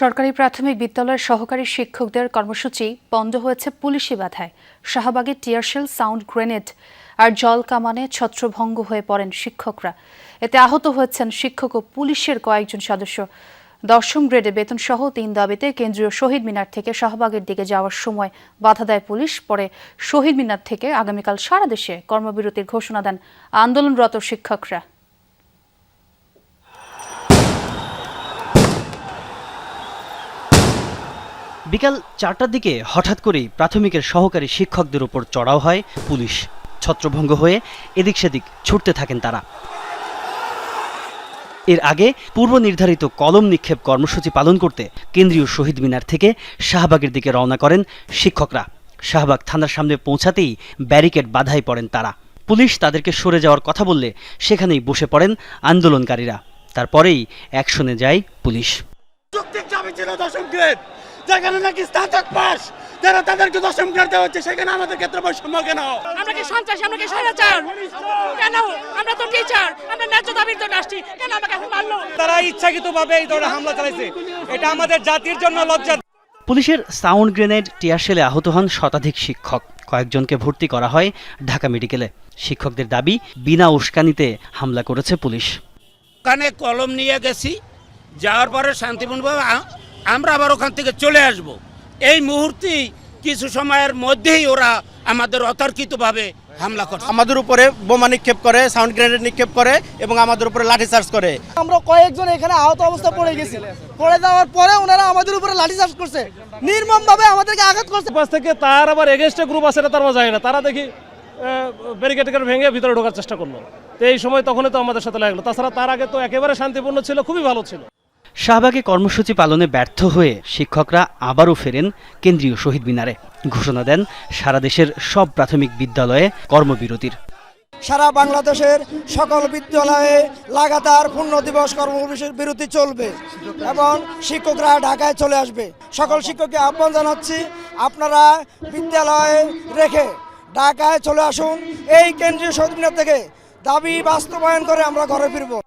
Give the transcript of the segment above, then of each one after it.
সরকারি প্রাথমিক বিদ্যালয়ের সহকারী শিক্ষকদের কর্মসূচি বন্ধ হয়েছে পুলিশি বাধায়। শাহবাগে টিয়ারশেল সাউন্ড গ্রেনেড আর জল কামানে ছত্রভঙ্গ হয়ে পড়েন শিক্ষকরা। এতে আহত হয়েছেন শিক্ষক ও পুলিশের কয়েকজন সদস্য। দশম গ্রেডে বেতন সহ তিন দাবিতে কেন্দ্রীয় শহীদ মিনার থেকে শাহবাগের দিকে যাওয়ার সময় বাধা দেয় পুলিশ, পরে শহীদ মিনার থেকে আগামীকাল সারা দেশে কর্মবিরতির ঘোষণা দেন আন্দোলনরত শিক্ষকরা। বিকাল চারটার দিকে হঠাৎ করেই প্রাথমিকের সহকারী শিক্ষকদের উপর চড়াও হয়, পুলিশ ছত্রভঙ্গ হয়ে এদিক সেদিক ছুটতে থাকেন তারা। এর আগে পূর্ব নির্ধারিত কলম নিক্ষেপ কর্মসূচি পালন করতে কেন্দ্রীয় শহীদ মিনার থেকে শাহবাগের দিকে রওনা করেন শিক্ষকরা। শাহবাগ থানার সামনে পৌঁছাতেই ব্যারিকেড বাধাই পড়েন তারা। পুলিশ তাদেরকে সরে যাওয়ার কথা বললে সেখানেই বসে পড়েন আন্দোলনকারীরা। তারপরেই অ্যাকশনে যায় পুলিশ। যেখানে নাকি স্নাতক পাস যারা তাদেরকে দশম গ্রেড দেওয়া হচ্ছে সেখানে আমাদের ক্ষেত্রে বৈষম্য কেন? আমরা কি সন্ত্রাসী? আমরা কি স্বৈরাচার? কেন? আমরা তো টিচার আমরা ন্যায্য দাবির জন্য আসছি। কেন আমাকে এখন মারলো? তারা ইচ্ছাকৃতভাবে এই ধরনের হামলা চালাইছে। এটা আমাদের জাতির জন্য লজ্জা। পুলিশের সাউন্ড গ্রেনেড টিয়ারশেলে আহত হন শতাধিক শিক্ষক। কয়েকজনকে ভর্তি করা হয় ঢাকা মেডিকেলে। শিক্ষকদের দাবি বিনা উস্কানিতে হামলা করেছে পুলিশ। কানে কলম নিয়ে গেছি যাওয়ার পরে শান্তিপূর্ণভাবে আমরা আবার ওখান থেকে চলে আসব। এই মুহূর্তেই কিছু সময়ের মধ্যেই ওরা আমাদের অতর্কিতভাবে হামলা করছে আমাদের উপরে বোমা নিক্ষেপ করে সাউন্ড গ্রেনেড নিক্ষেপ করে এবং আমাদের উপরে লাঠি চার্জ করে। আমরা কয়েকজন এখানে আহত অবস্থা পড়ে গেছি। পড়ে যাওয়ার পরে ওনারা আমাদের উপরে লাঠিচার্জ করছে। নির্মম ভাবে আমাদেরকে আঘাত করছে। পাশ থেকে তার আবার এগেনস্টে গ্রুপ আছে এটা তার যায় না। তারা দেখি ব্যারিকেড ভেঙে ভিতরে ঢোকার চেষ্টা করল। তো এই সময় তখনই তো আমাদের সাথে লাগল। তাছাড়া তার আগে তো একেবারে শান্তিপূর্ণ ছিল খুবই ভালো ছিল। শাহবাগে কর্মসূচি পালনে ব্যর্থ হয়ে শিক্ষকরা আবারও ফেরেন কেন্দ্রীয় শহীদ মিনারে। ঘোষণা দেন সারা দেশের সব প্রাথমিক বিদ্যালয়ে কর্মবিরতির। সারা বাংলাদেশের সকল বিদ্যালয়ে লাগাতার পূর্ণ দিবস কর্মবিরতির বিরতি চলবে এবং শিক্ষকরা ঢাকায় চলে আসবে। সকল শিক্ষককে আহ্বান জানাচ্ছি, আপনারা বিদ্যালয়ে রেখে ঢাকায় চলে আসুন। এই কেন্দ্রীয় শহীদ মিনার থেকে দাবি বাস্তবায়ন করে আমরা ঘরে ফিরবো।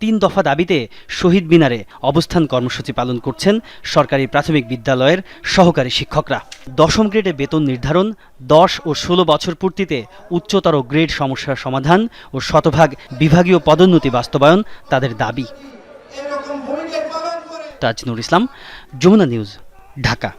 তিন দফা দাবিতে শহীদ মিনারে অবস্থান কর্মসূচি পালন করছেন সরকারি প্রাথমিক বিদ্যালয়ের সহকারী শিক্ষকরা। দশম গ্রেডে বেতন নির্ধারণ দশ ও ষোলো বছর পূর্তিতে উচ্চতর গ্রেড সমস্যার সমাধান ও শতভাগ বিভাগীয় পদোন্নতি বাস্তবায়ন তাদের দাবি। তাজনুর ইসলাম যমুনা নিউজ ঢাকা।